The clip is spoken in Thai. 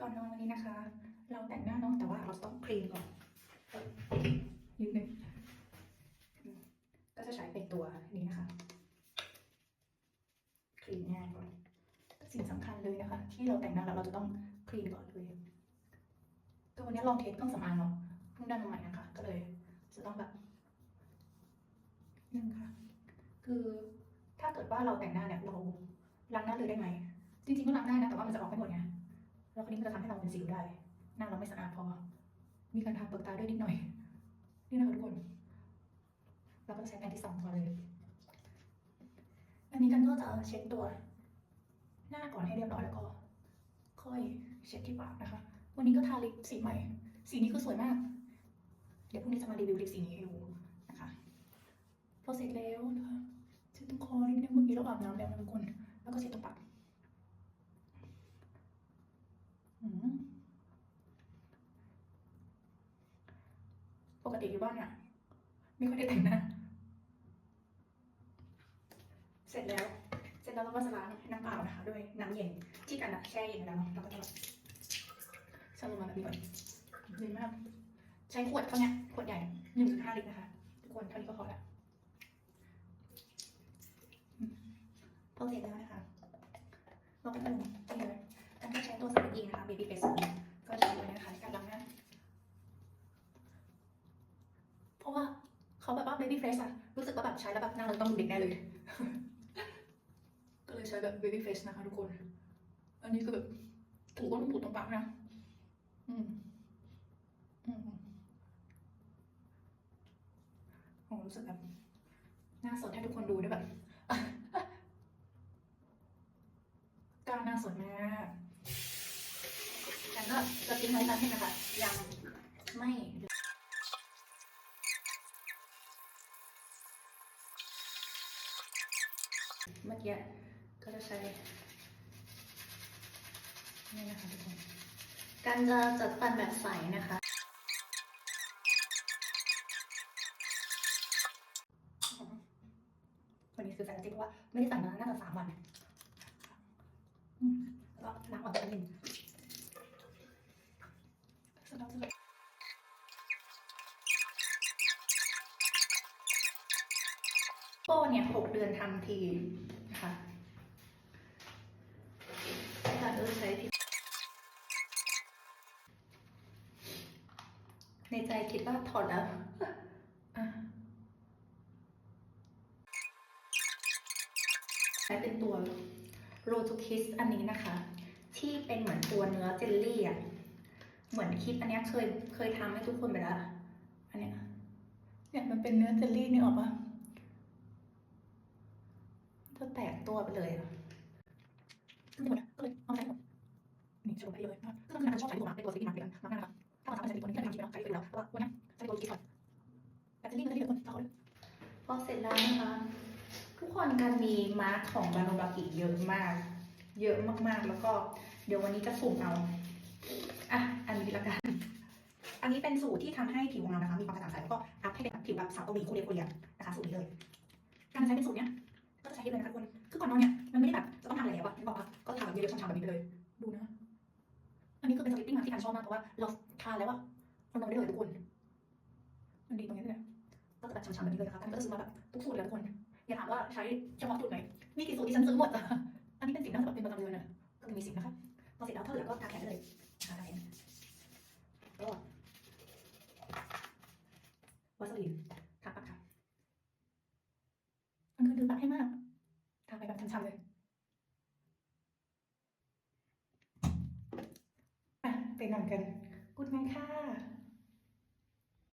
ก่อนนอนวันนี้นะคะ เราแต่งหน้าเนาะแต่ว่าเราต้องคลีนก่อนนิดนึงก็จะใช้เป็นตัวนี้นะคะคลีนง่ายก่อนสิ่งสำคัญเลยนะคะ ที่เราแต่งหน้าแล้วเราจะต้องคลีนก่อนเลยตัววันนี้ลองเทสเครื่องสำอางเนาะเพิ่งได้มาใหม่นะคะ ก็เลย จะต้องแบบนึงค่ะ คือถ้าเกิดว่าเราแต่งหน้าเนี่ยเราล้างหน้าเลยได้ไหมจริงๆก็ล้างได้นะแต่ว่ามันจะออกไม่หมดไง แล้วคนนี้มันจะทำให้เราเป็นสิวได้ หน้าเราไม่สะอาดพอ มีการทาเปลือกตาด้วยนิดหน่อย นี่นะคะทุกคน เราก็ใช้แปรงที่สองก่อนเลย อันนี้กันก็จะเช็ดตัว หน้าก่อนให้เรียบร้อยแล้วก็ ค่อยเช็ดที่ปากนะคะ วันนี้ก็ทาลิปสีใหม่ สีนี้คือสวยมาก เดี๋ยวพรุ่งนี้จะมารีวิวลิปสีนี้ให้ดูนะคะ พอเสร็จแล้วนะคะเช็ดตรงคอนิดนึงเมื่อกี้เราอาบน้ำแล้วนะทุกคน แล้วก็เช็ดตรงปาก อืมป กติอยู่บ้านเนี่ยไม่ค่อยได้แต่งหน้าเสร็จแล้ว เสร็จแล้วเราก็จะล้างน้ำเปล่านะคะด้วยน้ำเย็นที่กันอะแช่เย็นแล้วเนาะเราก็จะแบบชั่งลงมาแบบนี้ก่อนเย็นมาก ใช้ขวดเท่าเนี้ยขวดใหญ่หนึ่งจุดห้าลิตรนะคะทุกคนเท่านี้ก็พอละพอเสร็จแล้วนะคะเราก็จะลงนี่เลย กันก็ใช้ตัวสารยิงนะคะ baby face ก็ใช้ตัวนี้นะคะในการล้างหน้า เพราะว่าเขาแบบว่า baby face อะรู้สึกว่าแบบใช้แล้วแบบหน้าเราต้องเด็กแน่เลย ก็เลยใช้แบบ baby face นะคะทุกคน อันนี้คือแบบถูก็ต้องถูตรงปากนะ อืม อืมโอ้รู้สึกแบบหน้าสดให้ทุกคนดูได้แบบกล้ารหน้าสดมากแต่ก็จะทิ้งไว้ตามที่นะคะ ยังไม่ เมื่อกี้ก็จะใช้นี่นะคะทุกคนการจะจัดฟันแบบใสนะคะ วันนี้คือใส่จริงเพราะว่าไม่ได้ใส่มาน่าจะสามวันอืมแล้วก็ล้างออกจากนิดเสร็จแล้ โป้เนี่ยหกเดือนทำทีนะคะแต่เออใช้ทีในใจคิดว่าถอดแล้วใช้เป็นตัว r o to Kiss อันนี้นะคะ ที่เป็นเหมือนตัวเนื้อเจลลี่อะ เหมือนคลิปอันนี้เคยเคยทำให้ทุกคนไปแล้ว อันเนี้ยเนี่ยมันเป็นเนื้อเจลลี่นี่ออกปะ จะแตกตัวไปเลยอะซึ่งหมดก็เลยเอาใช้หมดนี่สรุปไปเลยนะคะซึ่งทำงานชอบใช้ตัวมาร์กเป็นตัวสกินมาร์กเป็นมากนะคะถ้ามาทำเป็นตัวนี้ก็ทำคลิปแล้วใช้ไปแล้วแต่ว่าวันนี้ใช้ตัวคิดก่อนแต่เจลลี่ก็จะดีกว่าคนต่อเลยพอเสร็จแล้วนะคะทุกคนกันมีมาร์คของบาโนบากิเยอะมาก เยอะมากๆ แล้วก็เดี๋ยววันนี้จะสุ่มเอาอะอันนี้ละกันอันนี้เป็นสูตรที่ทำให้ผิวของเรานะคะมีความกระจ่างใสแล้วก็อัพให้เป็นแบบผิวแบบสาวเกาหลีโคเรียโคเรียนะคะสูตรนี้เลย การใช้เป็นสูตรเนี้ยก็จะใช้เลยนะคะทุกคน คือก่อนนอนเนี่ยมันไม่ได้แบบจะต้องทำอะไรแล้วอะนึกออกปะก็ทาแบบเยอะๆช้ำๆแบบนี้ไปเลย ดูนะ อันนี้คือเป็นสลิปปิ้งมาที่การชอบมากเพราะว่าเราทาแล้วอะมันนอนได้เลยทุกคน มันดีตรงนี้เลยก็จะแบบช้ำๆแบบนี้เลยนะคะกันก็จะซื้อมาแบบทุกสูตรเลยทุกคน อย่าถามว่าใช้เฉพาะสูตรไหนมีกี่สูตรที่ฉันซื้อหมดอะอันนี้เป็นสิ่งน่าจะแบบเป็นประจำเดือนอะก็จะมีสิ่งนะคะพอเสร็จแล้วถ้าเหลือก็ทาแขนได้เลยทาแขนก็วาสลีนทาปากค่ะมันคือดึงปากให้มาก ทาไปแบบช้ำๆเลยอะไป นอนกันกุดไนค่ะ